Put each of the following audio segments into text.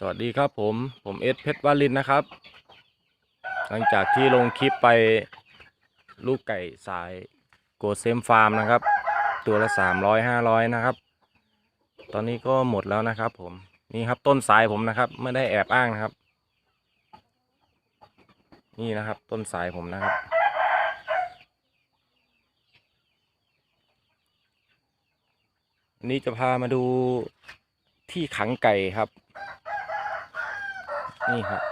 สวัสดีครับผมผมเอสเพชรวาลินนะครับ หลังจากที่ลงคลิปไปลูกไก่สายโกเซมฟาร์มนะครับ ตัวละสามร้อยห้าร้อยนะครับ ตอนนี้ก็หมดแล้วนะครับ ผมนี่ครับต้นสายผมนะครับ ไม่ได้แอบอ้างนะครับ นี่นะครับต้นสายผมนะครับวันนี้จะพามาดูที่ขังไก่ครับ นี่ครับ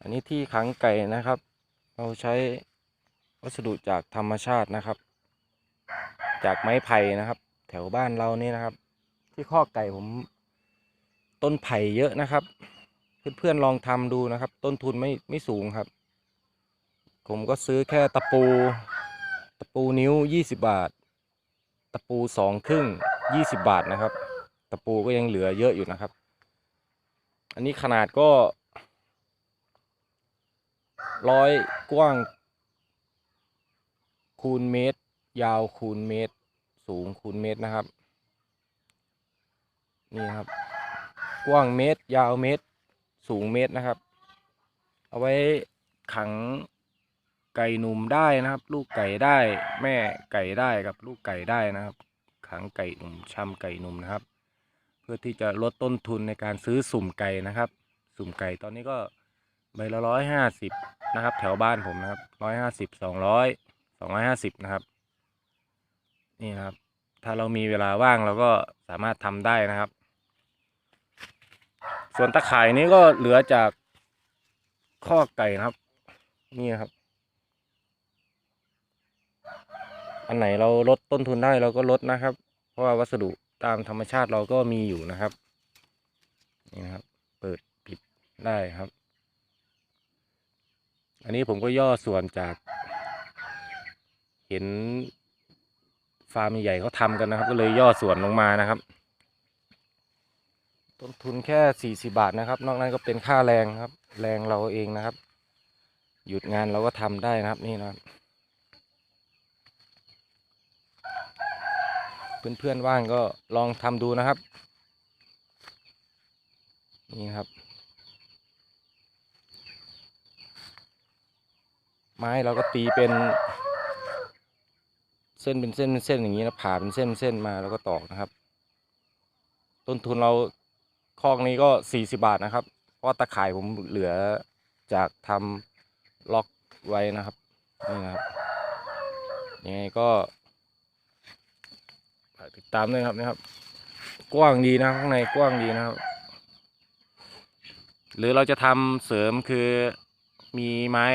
อันนี้ที่ขังไก่นะครับ เราใช้วัสดุจากธรรมชาตินะครับ จากไม้ไผ่นะครับ แถวบ้านเรานี่นะครับ ที่ข้อกไก่ผมต้นไผ่เยอะนะครับ เพื่อนๆลองทำดูนะครับ ต้นทุนไม่ไม่สูงครับ ผมก็ซื้อแค่ตะปู ตะปูนิ้วยี่สิบาท ตะปูสองครึ่งยี่สิบาทนะครับะปูก็ยังเหลือเยอะอยู่นะครับ อันนี้ขนาดก็ร้อยกว้าง คูณเมตร ยาวคูณเมตร สูงคูณเมตรนะครับ นี่ครับ กว้างเมตร ยาวเมตร สูงเมตรนะครับ เอาไว้ขังไก่หนุ่มได้นะครับ ลูกไก่ได้ แม่ไก่ได้กับลูกไก่ได้นะครับ ขังไก่หนุ่มชำไก่หนุ่มนะครับ เพื่อที่จะลดต้นทุนในการซื้อสุ่มไก่นะครับ สุ่มไก่ตอนนี้ก็ใบละร้อยห้าสิบนะครับ แถวบ้านผมนะครับร้อยห้าสิบสองร้อยสองร้อยห้าสิบนะครับ นี่นะครับ ถ้าเรามีเวลาว่างเราก็สามารถทำได้นะครับ ส่วนตะข่ายนี้ก็เหลือจากข้อไก่นะครับ นี่นครับ อันไหนเราลดต้นทุนได้เราก็ลดนะครับ เพราะว่าวัสดุ ตามธรรมชาติเราก็มีอยู่นะครับ นี่นะครับ เปิดปิดได้ครับ อันนี้ผมก็ย่อส่วนจาก เห็นฟาร์มใหญ่เขาทำกันนะครับ ก็เลยย่อส่วนลงมานะครับ ต้นทุนแค่สี่สิบาทนะครับ นอกนั้นก็เป็นค่าแรงครับ แรงเราเองนะครับ หยุดงานเราก็ทำได้นะครับนี่นะครับ เพื่อนๆว่างก็ลองทำดูนะครับ นี่ครับ ไม้เราก็ตีเป็น เส้นเป็นเส้นเป็นเส้นอย่างนี้นะผ่าเป็นเส้นเส้นมาแล้วก็ตอกนะครับ ต้นทุนเราคอกนี้ก็สี่สิบาทนะครับ เพราะว่าตะข่ายผมเหลือจากทำล็อกไว้นะครับนี่นะครับยังไงก็ ติดตามด้วยครับนะครับ กว้างดีนะข้างในกว้างดีนะครับ หรือเราจะทำเสริมคือมีไม้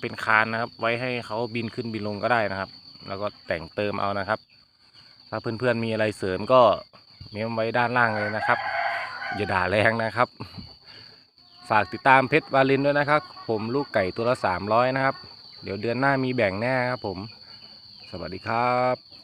เป็นคานนะครับ ไว้ให้เขาบินขึ้นบินลงก็ได้นะครับ แล้วก็แต่งเติมเอานะครับ ถ้าเพื่อนๆมีอะไรเสริมก็เมมไว้ด้านล่างเลยนะครับ อย่าด่าแรงนะครับ ฝากติดตามเพชรวาลินด้วยนะครับ ผมลูกไก่ตัวละสามร้อยนะครับ เดี๋ยวเดือนหน้ามีแบ่งแน่ครับผม สวัสดีครับ